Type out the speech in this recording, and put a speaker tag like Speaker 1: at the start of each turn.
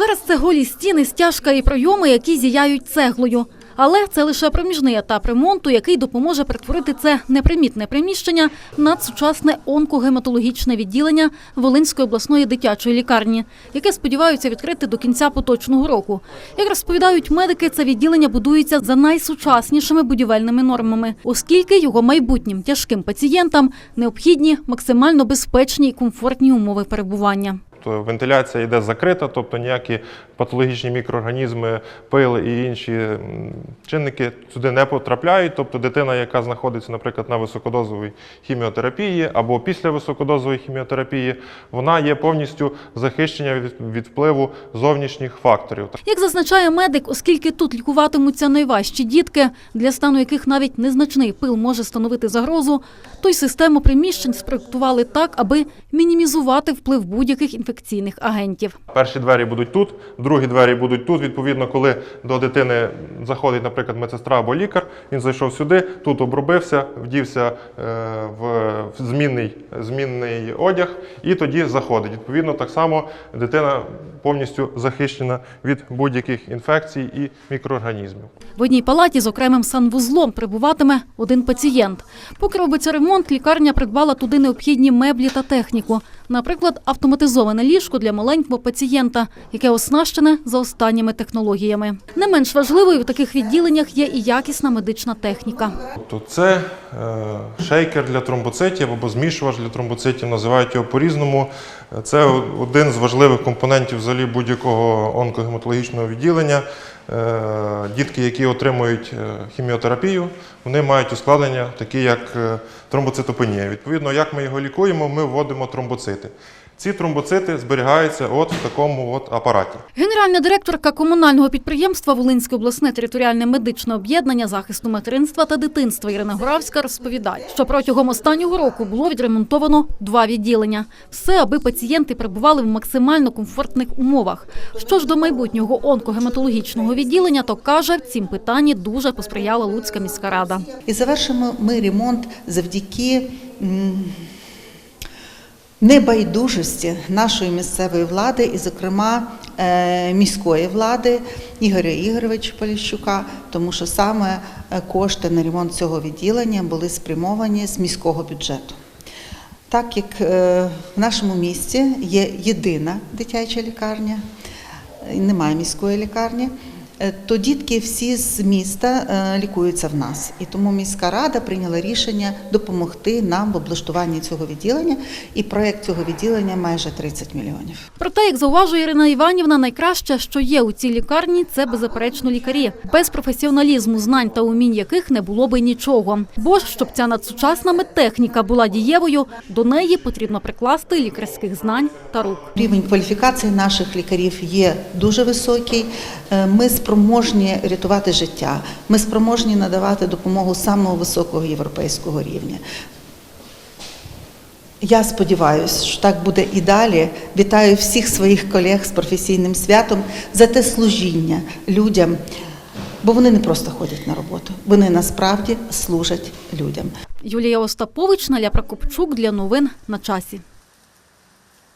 Speaker 1: Зараз це голі стіни, стяжка і пройоми, які зіяють цеглою. Але це лише проміжний етап ремонту, який допоможе перетворити це непримітне приміщення на сучасне онкогематологічне відділення Волинської обласної дитячої лікарні, яке сподіваються відкрити до кінця поточного року. Як розповідають медики, це відділення будується за найсучаснішими будівельними нормами, оскільки його майбутнім тяжким пацієнтам необхідні максимально безпечні і комфортні умови перебування.
Speaker 2: Тобто вентиляція йде закрита, тобто ніякі патологічні мікроорганізми, пил і інші чинники сюди не потрапляють. Тобто дитина, яка знаходиться, наприклад, на високодозовій хіміотерапії або після високодозової хіміотерапії, вона є повністю захищена від, впливу зовнішніх факторів.
Speaker 1: Як зазначає медик, оскільки тут лікуватимуться найважчі дітки, для стану яких навіть незначний пил може становити загрозу, то й систему приміщень спроектували так, аби мінімізувати вплив будь-яких інфекційних агентів.
Speaker 2: Перші двері будуть тут, другі двері будуть тут. Відповідно, коли до дитини заходить, наприклад, медсестра або лікар, він зайшов сюди, тут обробився, вдівся е, в змінний, змінний одяг і тоді заходить. Відповідно, так само дитина повністю захищена від будь-яких інфекцій і мікроорганізмів.
Speaker 1: В одній палаті з окремим санвузлом прибуватиме один пацієнт. Поки робиться ремонт, лікарня придбала туди необхідні меблі та техніку. Наприклад, автоматизоване ліжко для маленького пацієнта, яке оснащене за останніми технологіями. Не менш важливою в таких відділеннях є і якісна медична техніка.
Speaker 2: Тобто це е, шейкер для тромбоцитів або змішувач для тромбоцитів, називають його по-різному. Це один з важливих компонентів взагалі будь-якого онкогематологічного відділення. Е, Дітки, які отримують е, хіміотерапію, вони мають ускладнення, такі як тромбоцитопенія. Відповідно, як ми його лікуємо, ми вводимо тромбоцити. Ці тромбоцити зберігаються от в такому от апараті.
Speaker 1: Генеральна директорка комунального підприємства Волинське обласне територіальне медичне об'єднання захисту материнства та дитинства Ірина Горавська розповідає, що протягом останнього року було відремонтовано два відділення. Все, аби пацієнти перебували в максимально комфортних умовах. Що ж до майбутнього онкогематологічного відділення, то каже, в цім питанні дуже посприяла Луцька міська рада.
Speaker 3: І завершимо ми ремонт завдяки небайдужості нашої місцевої влади, і, зокрема, е, міської влади Ігоря Ігоровича Поліщука, тому що саме е, кошти на ремонт цього відділення були спрямовані з міського бюджету. Так як е, в нашому місті є єдина дитяча лікарня, немає міської лікарні, то дітки всі з міста е, лікуються в нас. І тому міська рада прийняла рішення допомогти нам в облаштуванні цього відділення. І проєкт цього відділення майже 30 мільйонів.
Speaker 1: Проте, як зауважує Ірина Іванівна, найкраще, що є у цій лікарні, це беззаперечно лікарі, без професіоналізму, знань та умінь яких не було би нічого. Бо ж, щоб ця надсучасна медтехніка була дієвою, до неї потрібно прикласти лікарських знань та рук.
Speaker 3: Рівень кваліфікації наших лікарів є дуже високий. Е, Ми спроможні рятувати життя. Ми спроможні надавати допомогу самого високого європейського рівня. Я сподіваюся, що так буде і далі. Вітаю всіх своїх колег з професійним святом за те служіння людям, бо вони не просто ходять на роботу, вони насправді служать людям.
Speaker 1: Юлія Остапович, Наля Прокопчук для новин на часі.